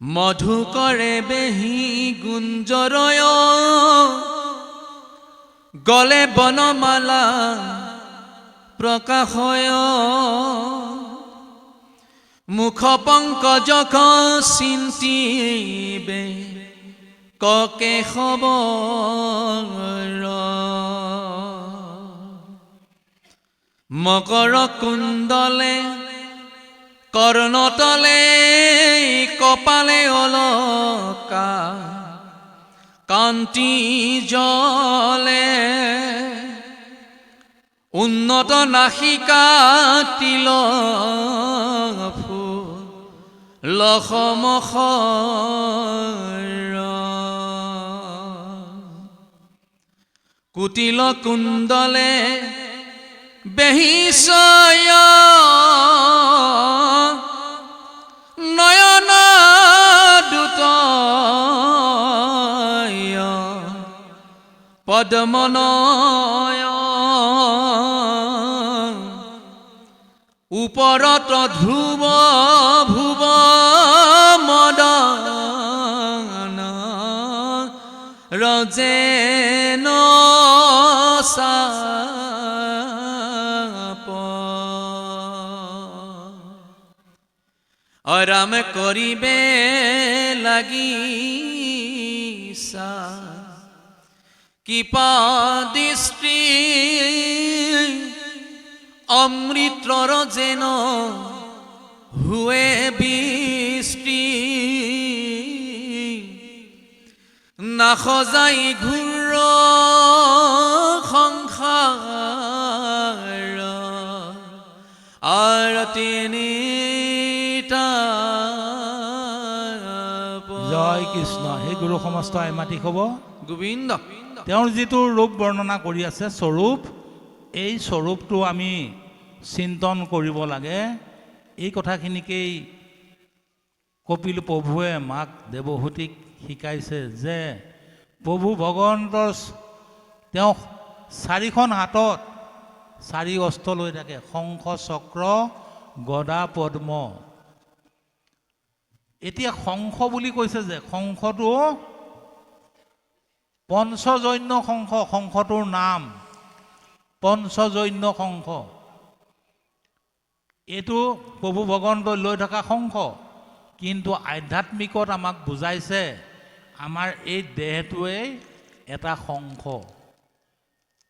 মধু কৰে বেহি গুঞ্জৰয় গলে বনমালা প্ৰকাশয় মুখ পংকজক চিন্তিবে ককে খবৰ মকৰ কুণ্ডলে কৰ্ণতলে কপালে অলকা কান্তি জলে উন্নত নাসিকা তিল লখমখ কুটিল কুণ্ডলে বেহিছয় পদ্মনয় ওপৰত ধ্ৰুৱ ভুৱ মদন। ৰজেন চাপ অৰাম কৰিবে লাগিছা কৃপা দৃষ্টি অমৃতৰ যেন হুৱে বৃষ্টি। নাসজাই ঘূৰ সংসাৰ সেই গুৰু সমস্ত আইমাতি হ'ব। গোবিন্দ। তেওঁৰ যিটো ৰূপ বৰ্ণনা কৰি আছে স্বৰূপ এই স্বৰূপটো আমি চিন্তন কৰিব লাগে। এই কথাখিনিকেই কপিল প্ৰভুৱে মাক দেৱহূতিক শিকাইছে যে প্ৰভু ভগৱন্তৰ তেওঁ চাৰিখন হাতত চাৰি অস্ত্ৰ লৈ থাকে। শংখ চক্ৰ গদা পদ্ম। এতিয়া শংখ বুলি কৈছে যে শংখটো পঞ্চজন্য শংখ শংখটোৰ নাম। পঞ্চজন্য শংখ এইটো প্ৰভু ভগৱন্তই লৈ থকা শংখ কিন্তু আধ্যাত্মিকত আমাক বুজাইছে, আমাৰ এই দেহটোৱেই এটা শংখ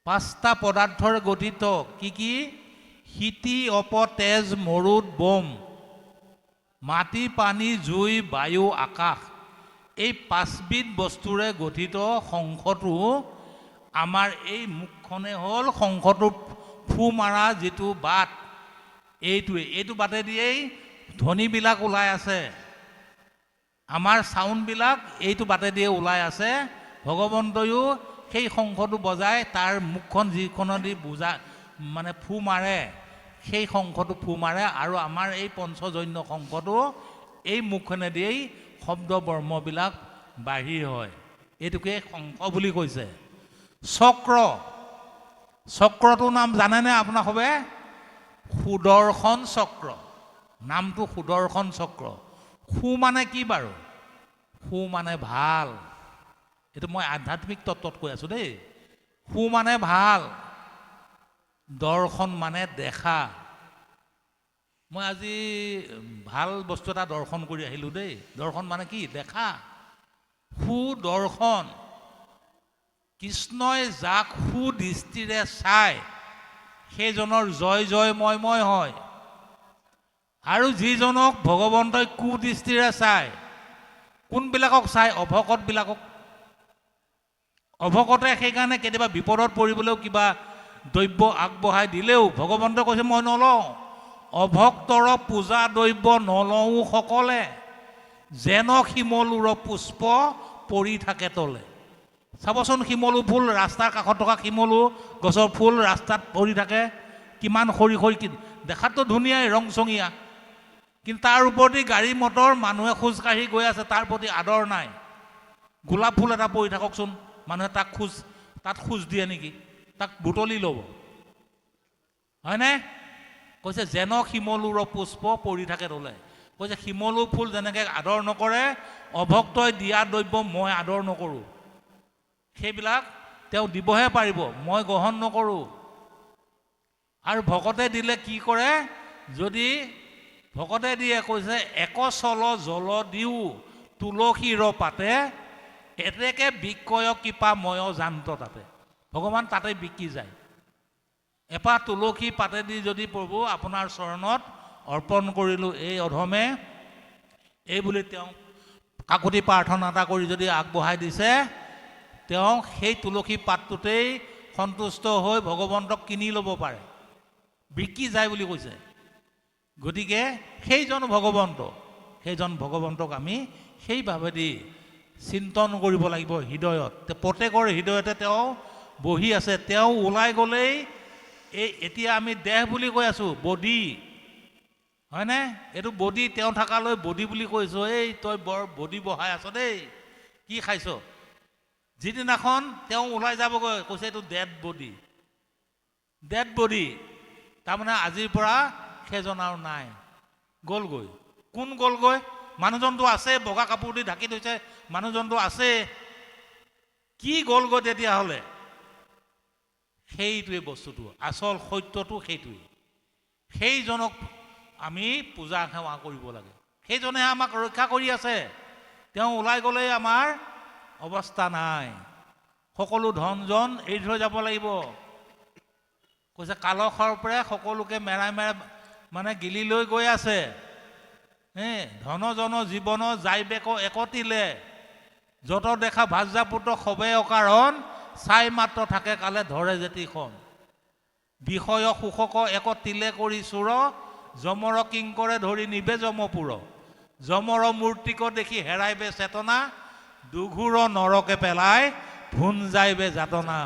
পাঁচটা পদাৰ্থৰে গঠিত কি কি? সিতি অপ, তেজ, মৰুদ, বোম। মাটি, পানী, জুই, বায়ু, আকাশ, এই পাঁচবিধ বস্তুৰে গঠিত শংখটো আমাৰ এই মুখখনে হ'ল শংখটো ফু মাৰা যিটো বাট। এইটোৱে, এইটো বাটেদিয়েই ধ্বনিবিলাক ওলাই আছে। আমাৰ চাউণ্ডবিলাক এইটো বাটেদিয়ে ওলাই আছে। ভগৱন্তয়ো সেই শংখটো বজাই তাৰ মুখখন যিখনেদি বুজা মানে ফু মাৰে। সেই শংখটো ফু মাৰে আৰু আমাৰ এই পঞ্চজন্য শংখটো এই মুখখনেদিয়েই শব্দ বৰ্মবিলাক বাহিৰ হয়। এইটোকে শংখ বুলি কৈছে। চক্ৰ। চক্ৰটোৰ নাম জানেনে আপোনাৰ সবে? সুদৰ্শন চক্ৰ। নামটো সুদৰ্শন চক্ৰ। সু মানে কি বাৰু? সু মানে ভালো। এইটো মই আধ্যাত্মিক তত্ত্বত কৈ আছোঁ দেই। সু মানে ভালো। দৰ্শন মানে দেখা। মই আজি ভাল বস্তু এটা দৰ্শন কৰি আহিলোঁ দেই। দৰ্শন মানে কি? দেখা। সুদৰ্শন। কৃষ্ণই যাক সুদৃষ্টিৰে চায় সেইজনৰ জয় জয় ময় ময় হয়। আৰু যিজনক ভগৱন্তই কুদৃষ্টিৰে চায় কোনবিলাকক চায়? অভকতবিলাকক। অভকতে সেইকাৰণে কেতিয়াবা বিপদত পৰিবলৈও কিবা দ্ৰব্য আগবঢ়াই দিলেও ভগৱন্তই কৈছে, মই নলওঁ। অভক্তৰ পূজা দ্ৰব্য নলওঁ সকলে। যেন শিমলুৰ পুষ্প পৰি থাকে তলে। চাবচোন শিমলু ফুল, ৰাস্তাৰ কাষত থকা শিমলু গছৰ ফুল ৰাস্তাত পৰি থাকে। কিমান সৰি সৰি কি দেখাততো ধুনীয়াই ৰং চঙীয়া কিন্তু তাৰ ওপৰতে গাড়ী, মটৰ, মানুহে খোজকাঢ়ি গৈ আছে, তাৰ প্ৰতি আদৰ নাই। গোলাপ ফুল এটা পৰি থাককচোন মানুহে তাক খোজ তাত খোজ দিয়ে নেকি? তাক বুটলি ল'ব। হয়নে? কৈছে, যেন শিমলুৰ পুষ্প পৰি থাকে তলে কৈছে শিমলু ফুল যেনেকৈ আদৰ নকৰে, অভক্তই দিয়া দ্ৰব্য মই আদৰ নকৰোঁ। সেইবিলাক তেওঁ দিবহে পাৰিব, মই গ্ৰহণ নকৰোঁ। আৰু ভকতে দিলে কি কৰে? যদি ভকতে দিয়ে, কৈছে একচল জল দিও, তুলসীৰ পাতে, এতেকে বিক্ৰয় কৃপা ময় জান্ত তাতে। ভগৱান তাতে বিকি যায়। এপাহ তুলসী পাতেদি যদি প্ৰভু আপোনাৰ চৰণত অৰ্পণ কৰিলোঁ এই অধমে, এই বুলি তেওঁ কাকতি প্ৰাৰ্থনা এটা কৰি যদি আগবঢ়াই দিছে, তেওঁ সেই তুলসী পাতটোতেই সন্তুষ্ট হৈ ভগৱন্তক কিনি ল'ব পাৰে। বিকি যায় বুলি কৈছে। গতিকে সেইজন ভগৱন্ত, সেইজন ভগৱন্তক আমি সেইভাৱেদি চিন্তন কৰিব লাগিব হৃদয়ত। প্ৰত্যেকৰ হৃদয়তে তেওঁ বহি আছে তেওঁ ওলাই গ'লেই এই এতিয়া আমি দেহ বুলি কৈ আছোঁ বডি। হয়নে? এইটো বডি তেওঁ থকালৈ বডি বুলি কৈছোঁ। এই তই বৰ বডি বহাই আছ দেই। কি খাইছ? যিদিনাখন তেওঁ ওলাই যাবগৈ কৈছে এইটো ডেড বডি। Dead body. তাৰমানে আজিৰ পৰা সেইজন আৰু নাই। গ'লগৈ। কোন গ'লগৈ? মানুহজনটো আছে বগা কাপোৰ দি ঢাকি থৈছে। মানুহজনটো আছে। কি গ'লগৈ তেতিয়াহ'লে? সেইটোৱে বস্তুটো, আচল সত্যটো সেইটোৱেই সেইজনক আমি পূজা সেৱা কৰিব লাগে। সেইজনেহে আমাক ৰক্ষা কৰি আছে। তেওঁ ওলাই গ'লেই আমাৰ অৱস্থা নাই। সকলো ধনজন এৰি থৈ যাব লাগিব। কৈছে, কালখৰ পৰাই সকলোকে মেৰাই মেৰাই মানে গিলি লৈ গৈ আছে। হে ধন জন জীৱন যাইবেক একতিলে। যত দেখা ভাজা পুত্ৰ সবে অকাৰণ চাই মাত্ৰ থাকে কালে ধৰে যেতিখন বিষয় শোষক এক তিলে কৰি চোৰ, যমৰ কিংকৰে ধৰি নিবে যমপুৰ। যমৰ মূৰ্তিক দেখি হেৰাইবে চেতনা, দুঘূৰ নৰকে পেলাই ভুন যাইবে যাতনা।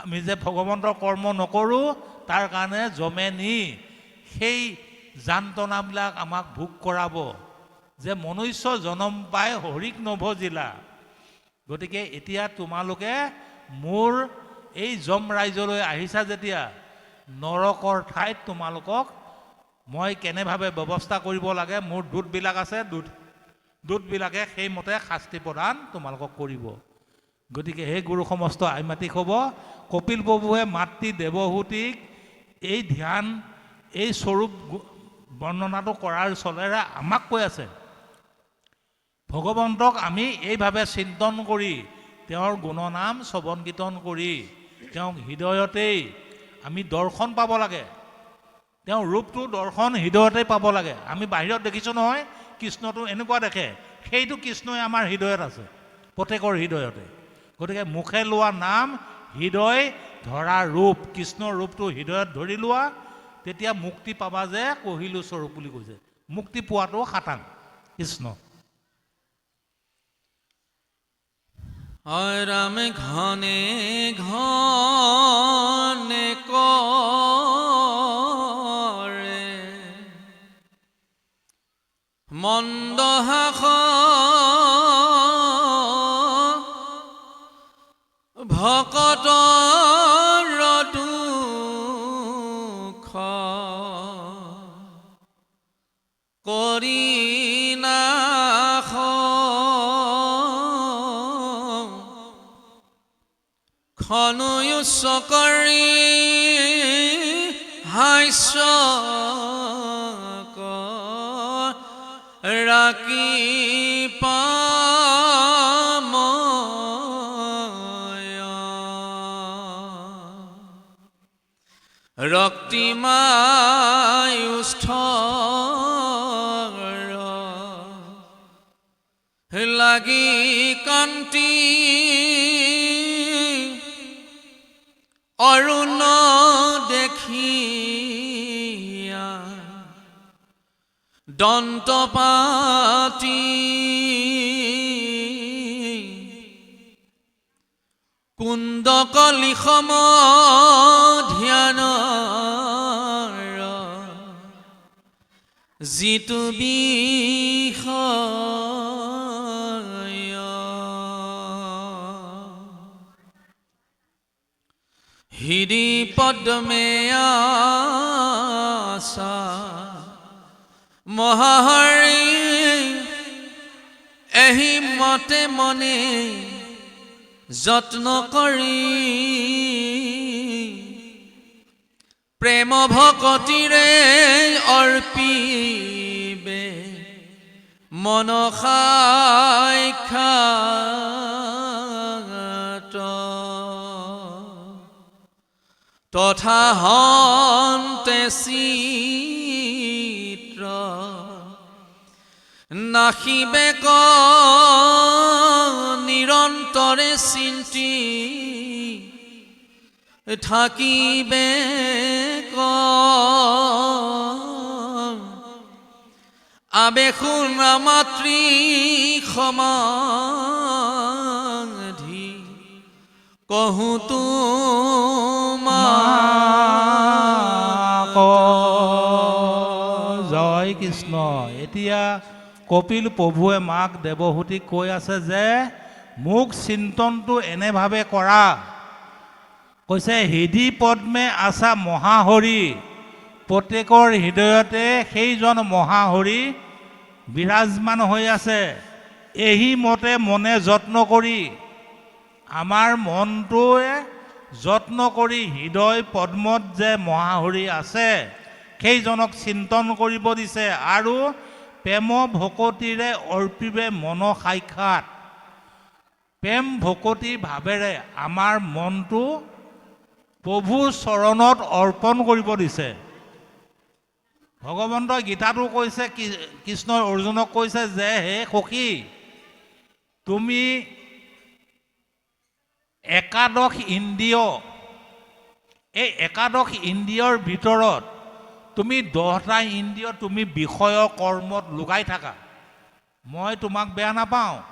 আমি যে ভগৱন্তৰ কৰ্ম নকৰোঁ, তাৰ কাৰণে যমে নি। সেই যান্তনাবিলাক আমাক ভোগ কৰাব। যে মনুষ্য জনম পাই হৰিক নভজিলা। গতিকে এতিয়া তোমালোকে মোৰ এই যম ৰাজ্যলৈ আহিছা যেতিয়া, নৰকৰ ঠাইত তোমালোকক মই কেনেভাৱে ব্যৱস্থা কৰিব লাগে, মোৰ দূতবিলাক আছে, দূত, দূতবিলাকে সেইমতে শাস্তি প্ৰদান তোমালোকক কৰিব। গতিকে সেই গুৰু সমস্ত আইমাতিক হ'ব, কপিল প্ৰভুৱে মাতৃ দেৱহূতিক এই ধ্যান, এই স্বৰূপ বৰ্ণনাটো কৰাৰ চলেৰে আমাক কৈ আছে। ভগৱন্তক আমি এইভাৱে চিন্তন কৰি তেওঁৰ গুণনাম শ্ৰৱণ কীৰ্তন কৰি তেওঁক হৃদয়তেই আমি দৰ্শন পাব লাগে। তেওঁৰ ৰূপটো দৰ্শন হৃদয়তেই পাব লাগে। আমি বাহিৰত দেখিছোঁ নহয়, কৃষ্ণটো এনেকুৱা দেখে, সেইটো কৃষ্ণই আমাৰ হৃদয়ত আছে, প্ৰত্যেকৰ হৃদয়তে। গতিকে মুখে লোৱা নাম, হৃদয় ধৰা ৰূপ, কৃষ্ণৰ ৰূপটো হৃদয়ত ধৰি লোৱা, তেতিয়া মুক্তি পাবা যে কহিলো স্বৰূপ বুলি কৈছে। মুক্তি পোৱাটো খাটাং কৃষ্ণ। হয় রাম ঘনে ঘনে করে মন্দহাস ভকত الصقر দন্ত পাতি কুণ্ড কলি সম ধ্যান যিটো বিষয়। হৃদি পদ্মে মহাহৰি এহি মতে মনে যত্ন কৰি প্ৰেম ভকতিৰে অৰ্পিবে মনসাক্ষাত তথা হন্তে চিত্ৰ নাখিবে ক নিৰন্তৰে চিন্তি থাকিবে ক আবেশুন মাতৃ সমাধি কহো তোমাক জয় কৃষ্ণ। এতিয়া কপিল প্ৰভুৱে মাক দেৱহূতিক কৈ আছে যে, মোক চিন্তনটো এনেভাৱে কৰা। কৈছে, হৃদি পদ্মে আছা মহাহৰি। প্ৰত্যেকৰ হৃদয়তে সেইজন মহাহৰি বিৰাজমান হৈ আছে। এহি মতে মনে যত্ন কৰি, আমাৰ মনটোৱে যত্ন কৰি হৃদয় পদ্মত যে মহাহৰি আছে, সেইজনক চিন্তন কৰিব দিছে আৰু প্ৰেম ভকতিৰে অৰ্পিবে মন সাক্ষাৎ। প্ৰেম ভকতি ভাৱেৰে আমাৰ মনটো প্ৰভুৰ চৰণত অৰ্পণ কৰিব দিছে। ভগৱন্তই গীতাটো কৈছে কৃষ্ণই অৰ্জুনক কৈছে যে, হে সখী, তুমি একাদশ ইন্দ্ৰিয়, এই একাদশ ইন্দ্ৰিয়ৰ ভিতৰত তুমি দহটা ইন্দ্ৰিয় তুমি বিষয় কৰ্মত লগাই থাকা। মই তোমাক বেয়া নাপাওঁ।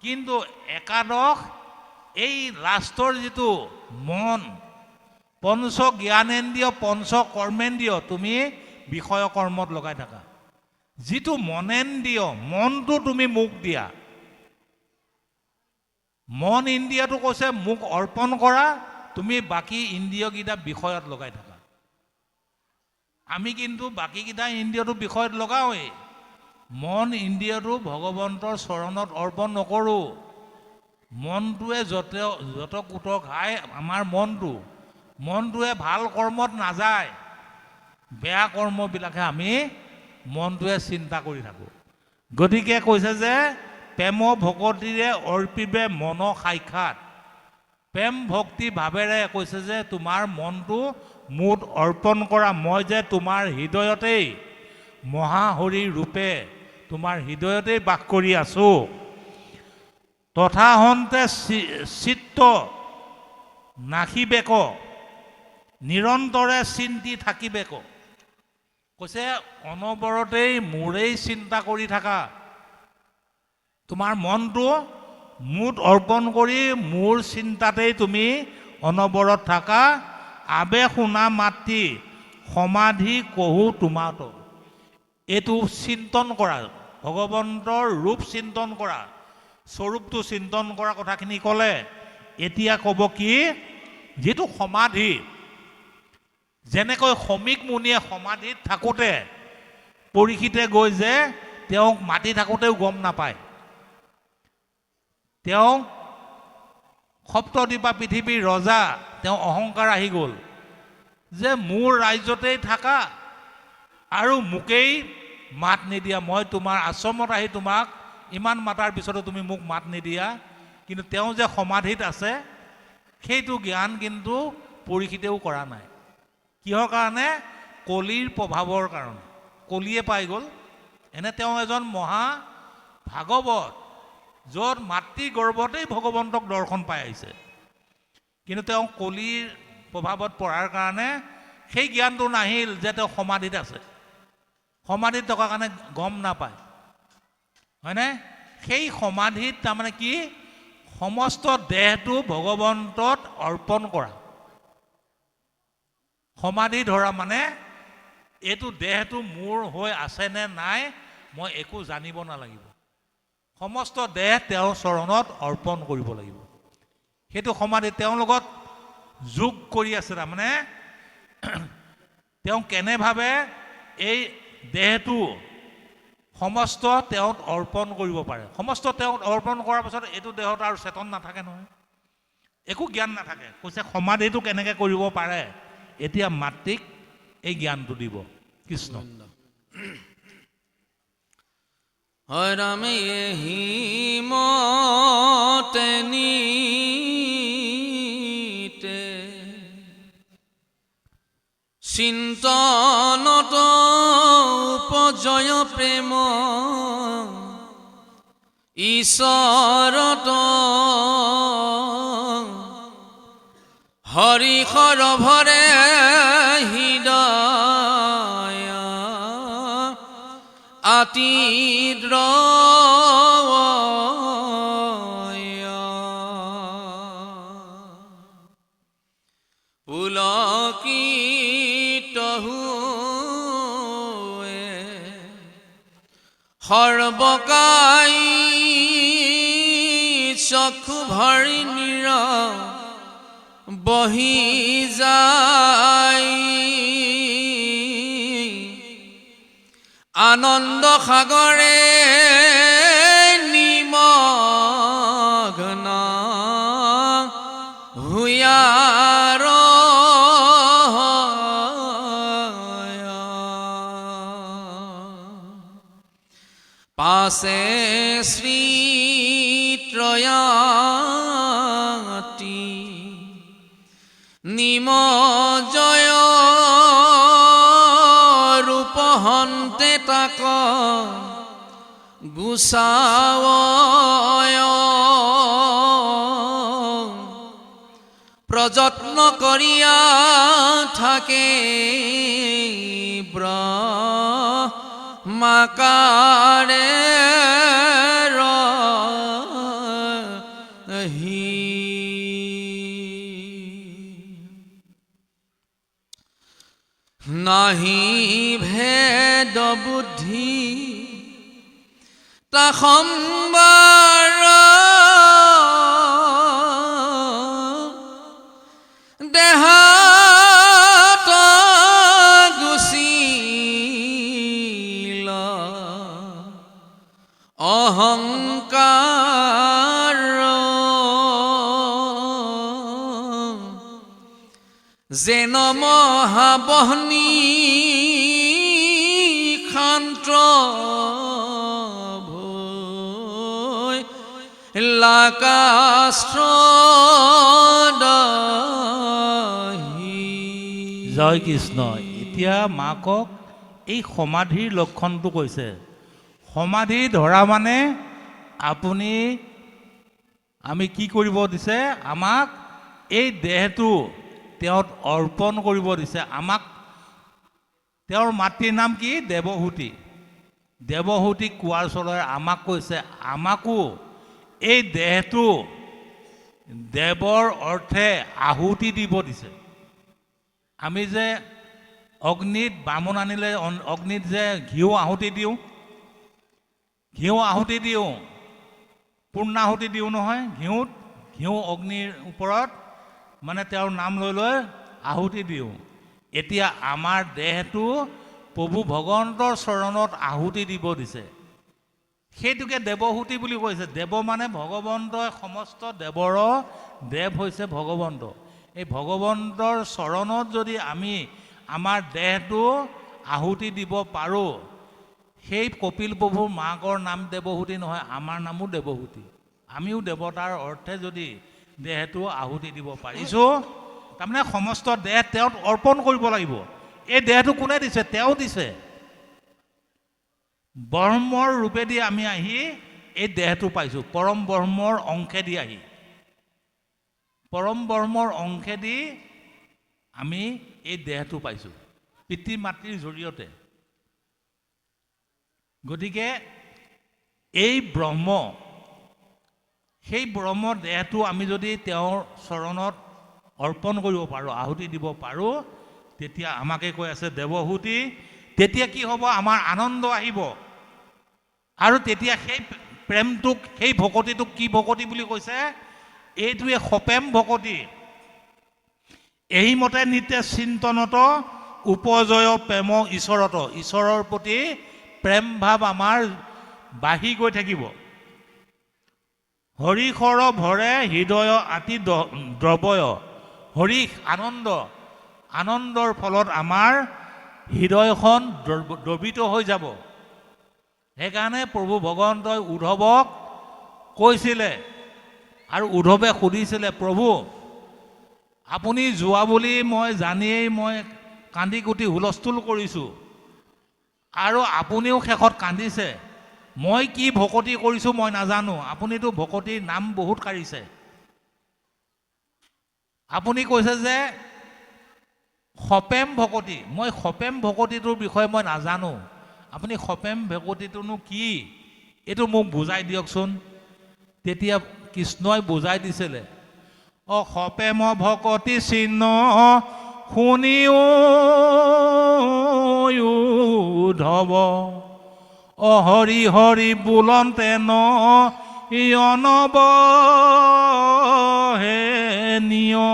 কিন্তু একাদশ, এই লাষ্টৰ যিটো মন, পঞ্চ জ্ঞানেন্দ্ৰিয়, পঞ্চ কৰ্মেন্দ্ৰিয়, তুমি বিষয় কৰ্মত লগাই থাকা। যিটো মনেন্দ্ৰিয়, মনটো তুমি মোক দিয়া। মন ইন্দ্ৰিয়টো কৈছে, মোক অৰ্পণ কৰা, তুমি বাকী ইন্দ্ৰিয়কেইটা বিষয়ত লগাই থাকা। আমি কিন্তু বাকীকেইটা ইন্দ্ৰিয়টো বিষয়ত লগাওঁৱেই। মন ইন্দ্ৰিয়টো ভগৱন্তৰ চৰণত অৰ্পণ নকৰোঁ। মনটোৱে য'তে যত কুট খায় আমাৰ মনটো। মনটোৱে ভালো কৰ্মত নাযায়। বেয়া কৰ্মবিলাকহে আমি মনটোৱে চিন্তা কৰি থাকোঁ। গতিকে কৈছে যে, প্ৰেম ভকতিৰে অৰ্পিবে মন সাক্ষাৎ। প্ৰেম ভক্তি ভাৱেৰে কৈছে যে, তোমাৰ মনটো মোত অৰ্পণ কৰা মই যে তোমাৰ হৃদয়তেই মহাহৰি ৰূপে তোমাৰ হৃদয়তেই বাস কৰি আছোঁ। তথা হন্তে চি- চিত্ত নাখিবেক নিৰন্তৰে চিন্তি থাকিবেক। কৈছে, অনবৰতেই মোৰেই চিন্তা কৰি থাকা। তোমাৰ মনটো মোত অৰ্পণ কৰি মোৰ চিন্তাতেই তুমি অনবৰত থাকা। আবে শুনা মাতৃ সমাধি কহু তোমাতো। এইটো চিন্তন কৰা, ভগৱন্তৰ ৰূপ চিন্তন কৰা, স্বৰূপটো চিন্তন কৰা কথাখিনি ক'লে, এতিয়া ক'ব কি, যিটো সমাধি, যেনেকৈ সমীক মুনিয়ে সমাধিত থাকোঁতে, পৰীক্ষিতে গৈ যে তেওঁক মাতি থাকোঁতেও গম নাপায়। তেওঁ সপ্তদ্বীপা পৃথিৱীৰ ৰজা, তেওঁ অহংকাৰ আহি গ'ল। যে মোৰ ৰাজ্যতেই থাকা আৰু মোকেই মাত নিদিয়া, মই তোমাৰ আশ্ৰমত আহি তোমাক ইমান মাতাৰ পিছতো তুমি মোক মাত নিদিয়া। কিন্তু তেওঁ যে সমাধিত আছে, সেইটো জ্ঞান কিন্তু পৰীক্ষিতেও কৰা নাই। কিহৰ কাৰণে? কলিৰ প্ৰভাৱৰ কাৰণে। কলিয়ে পাই গ'ল। এনে তেওঁ এজন মহা ভাগৱত য'ত মাতৃ গৰ্ভতেই ভগৱন্তক দৰ্শন পাই আহিছে। কিন্তু তেওঁ কলিৰ প্ৰভাৱত পৰাৰ কাৰণে সেই জ্ঞানটো নাহিল যে তেওঁ সমাধিত আছে। সমাধিত থকাৰ কাৰণে গম নাপায়। হয়নে? সেই সমাধিত তাৰমানে কি? সমস্ত দেহটো ভগৱন্তত অৰ্পণ কৰা। সমাধি ধৰা মানে এইটো দেহটো মোৰ হৈ আছে নে নাই মই একো জানিব নালাগিব। সমস্ত দেহ তেওঁৰ চৰণত অৰ্পণ কৰিব লাগিব। সেইটো সমাধি তেওঁৰ লগত যোগ কৰি আছে তাৰমানে তেওঁ কেনেভাৱে এই দেহটো সমস্ত তেওঁত অৰ্পণ কৰিব পাৰে। সমস্ত তেওঁত অৰ্পণ কৰাৰ পাছত এইটো দেহত আৰু চেতন নাথাকে নহয়। একো জ্ঞান নাথাকে। কৈছে সমাধিটো কেনেকৈ কৰিব পাৰে? এতিয়া মাতৃক এই জ্ঞানটো দিব। কৃষ্ণ। হয় রামে এহি মতে নিতে চিন্তনত উপজয় প্রেম ঈশ্বরত হরি সৰভৰে হৃদয় আতিদ্ৰ সৰ্বকাই চক্ষু ভৰি নিৰ বহি যায় আনন্দ সাগৰে পাছে শ্ৰী ত্ৰয়াতি নিম জয় ৰূপহন্তে তাক। গুচাৱ প্ৰযত্ন কৰিয়া থাকে ব্ৰহ্মাকাৰে রহি। নাহি ভেদ বুদ্ধি তা সম্বাৰ যেন মহাবহনী খান্ত ভৈ জয় কৃষ্ণ। এতিয়া মাকক এই সমাধিৰ লক্ষণটো কৈছে। সমাধি ধৰা মানে আপুনি আমি কি কৰিব দিছে? আমাক এই দেহটো তেওঁত অৰ্পণ কৰিব দিছে আমাক। তেওঁৰ মাতৃৰ নাম কি? দেৱহূতি। দেৱহূতি কোৱাৰ চলৰে আমাক কৈছে, আমাকো এই দেহটো দেৱৰ অৰ্থে আহুতি দিব দিছে। আমি যে অগ্নিত বামুণ আনিলে অগ্নিত যে ঘিউ আহুতি দিওঁ, ঘিউ আহুতি দিওঁ, পূৰ্ণাহুতি দিওঁ নহয়, ঘিউত, ঘিউ অগ্নিৰ ওপৰত মানে তেওঁৰ নাম লৈ লৈ আহুতি দিওঁ। এতিয়া আমাৰ দেহটো প্ৰভু ভগৱন্তৰ চৰণত আহুতি দিব দিছে। সেইটোকে দেৱহূতি বুলি কৈছে। দেৱ মানে ভগৱন্তই সমস্ত দেৱৰ দেৱ হৈছে ভগৱন্ত। এই ভগৱন্তৰ চৰণত যদি আমি আমাৰ দেহটো আহুতি দিব পাৰোঁ, সেই কপিল প্ৰভুৰ মাকৰ নাম দেৱহূতি নহয়, আমাৰ নামো দেৱহূতি। আমিও দেৱতাৰ অৰ্থে যদি দেহটো আহুতি দিব পাৰিছোঁ তাৰমানে সমস্ত দেহ তেওঁত অৰ্পণ কৰিব লাগিব। এই দেহটো কোনে দিছে? তেওঁ দিছে। ব্ৰহ্মৰ ৰূপেদি আমি আহি এই দেহটো পাইছোঁ। পৰম ব্ৰহ্মৰ অংশেদি আহি। পৰম ব্ৰহ্মৰ অংশেদি আমি এই দেহটো পাইছোঁ। পিতৃ মাতৃৰ জৰিয়তে। গতিকে এই ব্ৰহ্ম সেই ব্ৰহ্ম দেহটো আমি যদি তেওঁৰ চৰণত অৰ্পণ কৰিব পাৰোঁ, আহুতি দিব পাৰোঁ, তেতিয়া আমাকে কৈ আছে, দেৱহূতি, তেতিয়া কি হ'ব? আমাৰ আনন্দ আহিব। আৰু তেতিয়া সেই প্ৰেমটোক, সেই ভকতিটোক কি ভকতি বুলি কৈছে? এইটোৱে সপেম ভকতি। এইমতে নিতে চিন্তনত উপজয় প্ৰেম ঈশ্বৰত। ঈশ্বৰৰ প্ৰতি প্ৰেম ভাৱ আমাৰ বাঢ়ি গৈ থাকিব। হৰিশৰ ভৰে হৃদয় আতি দ্ৰৱয় হৰি আনন্দ। আনন্দৰ ফলত আমাৰ হৃদয়খন দ্ৰৱিত হৈ যাব। সেইকাৰণে প্ৰভু ভগৱন্তই উদ্ধৱক কৈছিলে আৰু উদ্ধৱে সুধিছিলে, প্ৰভু, আপুনি যোৱা বুলি মই জানিয়েই মই কান্দি কুটি হুলস্থুল কৰিছোঁ আৰু আপুনিও শেষত কান্দিছে। মই কি ভকতি কৰিছোঁ মই নাজানো। আপুনিতো ভকতিৰ নাম বহুত কাঢ়িছে। আপুনি কৈছে যে সপেম ভকতি, মই সপেম ভকতিটোৰ বিষয়ে মই নাজানো। আপুনি সপেম ভকতিটোনো কি? এইটো মোক বুজাই দিয়কচোন। তেতিয়া কৃষ্ণই বুজাই দিছিলে, অ, সপেম ভকতি চিহ্ন শুনিও ধব অ হৰি হৰি বোলন্তে ন অনব হে নিয়।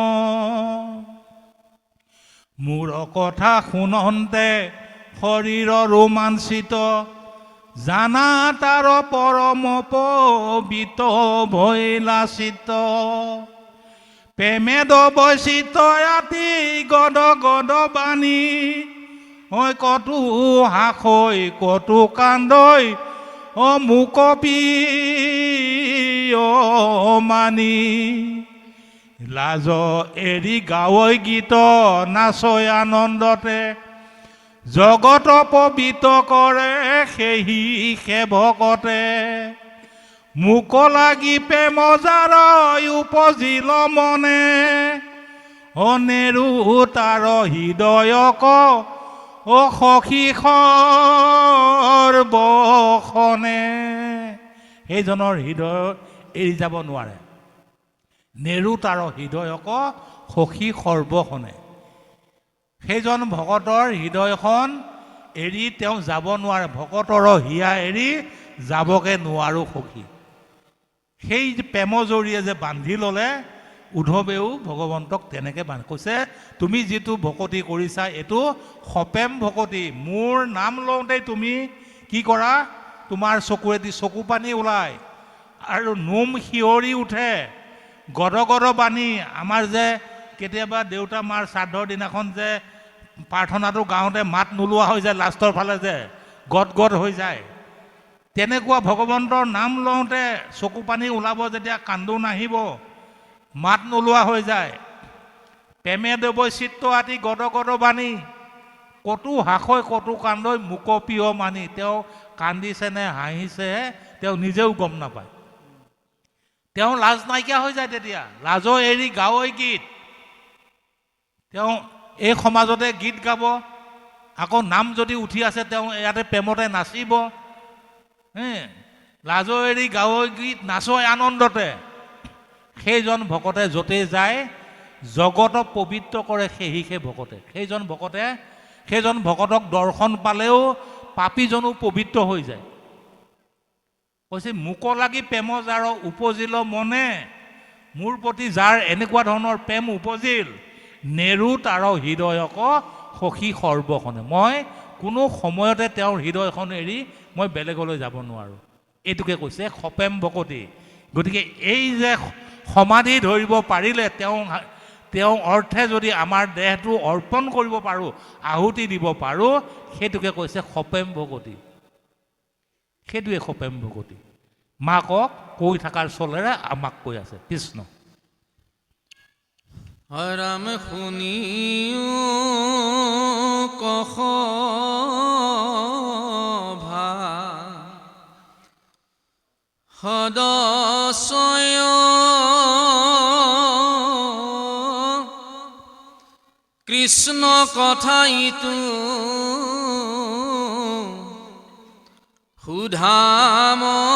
মোৰ কথা শুনন্তে শৰীৰ ৰোমাঞ্চিত, জানা তাৰ পৰম পবিত ভৈলাচিত প্ৰেমেদ বৈচিত আতি গদ গদ বাণী ঐ কতো হাসৈ কতো কান্দৈ অ মুকপি অ মানি। লাজ এৰি গাৱৈ গীত নাচৈ আনন্দতে, জগত পবিত কৰে সেহি সেৱকতে। মোক লাগি প্ৰেমজাৰ উপজিল মনে, অনেৰু তাৰ হৃদয়ক অ সখী সৰ্বখনে সেইজনৰ হৃদয় এৰি যাব নোৱাৰে। নেৰু তাৰ হৃদয়ক সখী সৰ্বখনে সেইজন ভকতৰ হৃদয়খন এৰি তেওঁ যাব নোৱাৰে। ভকতৰ হিয়া এৰি যাবকে নোৱাৰো সখী সেই প্ৰেমৰ জৰিয়ে যে বান্ধি ল'লে উদ্ধৱেও ভগৱন্তক তেনেকৈ বান্ধি কৈছে তুমি যিটো ভকতি কৰিছা এইটো সপেম ভকতি। মোৰ নাম লওঁতেই তুমি কি কৰা? তোমাৰ চকুৰেদি চকু পানী ওলায় আৰু নোম শিয়ৰি উঠে। গদ গদ বাণী। আমাৰ যে কেতিয়াবা দেউতা মাৰ শ্ৰাদ্ধৰ দিনাখন যে প্ৰাৰ্থনাটো গাওঁতে মাত নোলোৱা হৈ যায় লাষ্টৰ ফালে যে গদ গদ হৈ যায়। তেনেকুৱা ভগৱন্তৰ নাম লওঁতে চকু পানী ওলাব যেতিয়া কান্দো নাহিব মাত নোলোৱা হৈ যায়। প্ৰেমে দেৱচিত্ৰ আতি গদ গদ বাণী কতো হাসৈ কতো কান্দৈ মুকপিয় মানি তেওঁ কান্দিছে নে হাঁহিছে, তেওঁ নিজেও গম নাপায়। তেওঁ লাজ নাইকিয়া হৈ যায় তেতিয়া, লাজৰ এৰি গাৱৈ গীত। তেওঁ এই সমাজতে গীত গাব, আকৌ নাম যদি উঠি আছে তেওঁ ইয়াতে প্ৰেমতে নাচিব। লাজৰ এৰি গাৱৈ গীত নাচয় আনন্দতে। সেইজন ভকতে য'তেই যায় জগতক পবিত্ৰ কৰে সেহি সেই ভকতে। সেইজন ভকতে, সেইজন ভকতক দৰ্শন পালেও পাপীজনো পবিত্ৰ হৈ যায়। কৈছে, মোক লাগি প্ৰেম যাৰ উপজিল মনে, মোৰ প্ৰতি যাৰ এনেকুৱা ধৰণৰ প্ৰেম উপজিল, নেৰু তাৰ হৃদয়ক সখী সৰ্বখনে মই কোনো সময়তে তেওঁৰ হৃদয়খন এৰি মই বেলেগলৈ যাব নোৱাৰোঁ। এইটোকে কৈছে সপেম ভকতি। গতিকে এই যে সমাধি ধৰিব পাৰিলে তেওঁ তেওঁ অৰ্থে যদি আমাৰ দেহটো অৰ্পণ কৰিব পাৰোঁ, আহুতি দিব পাৰোঁ, সেইটোকে কৈছে সপেম ভকতি সেইটোৱে সপেম ভকতি মাকক কৈ থকাৰ চলেৰে আমাক কৈ আছে, কৃষ্ণ। হৰাম শুনিও কষ ভা সদস্বয় কৃষ্ণ কথাইতো সুধাময়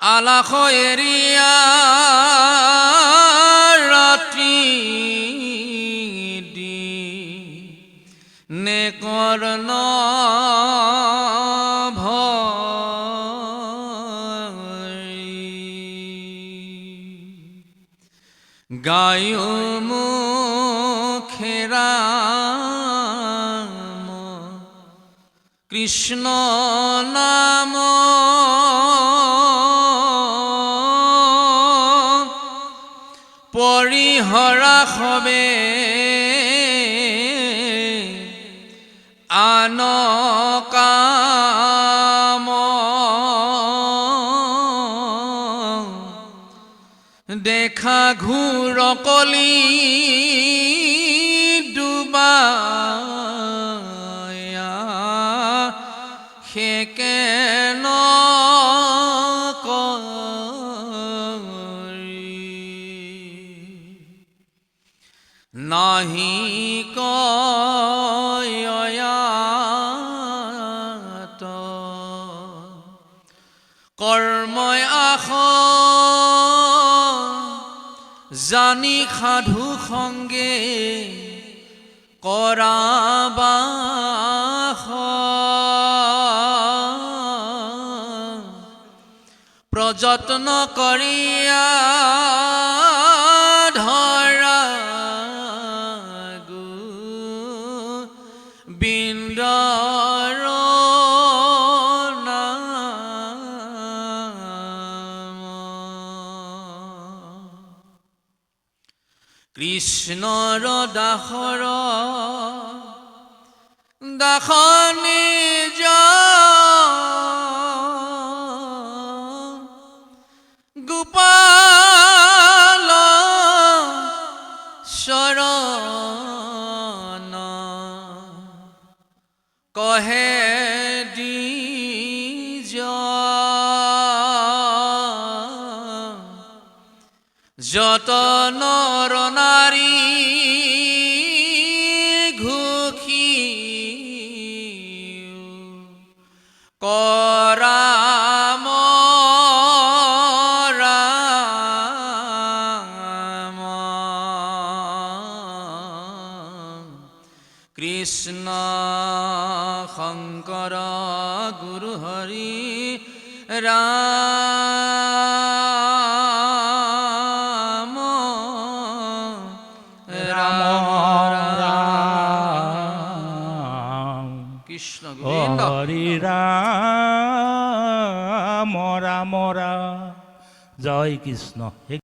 আলাস এৰিয়া ৰাতি গায় মুখেরা কৃষ্ণ নাম। পরিহরা হবে। আনন্দ জানি সাধু সংগে করাবা প্ৰযত্ন কৰিয়া কৃষ্ণৰ দাসৰ দাস নিজ গোপাল শৰণ কহে দিজ যত নৰ নাৰী জয় কৃষ্ণ।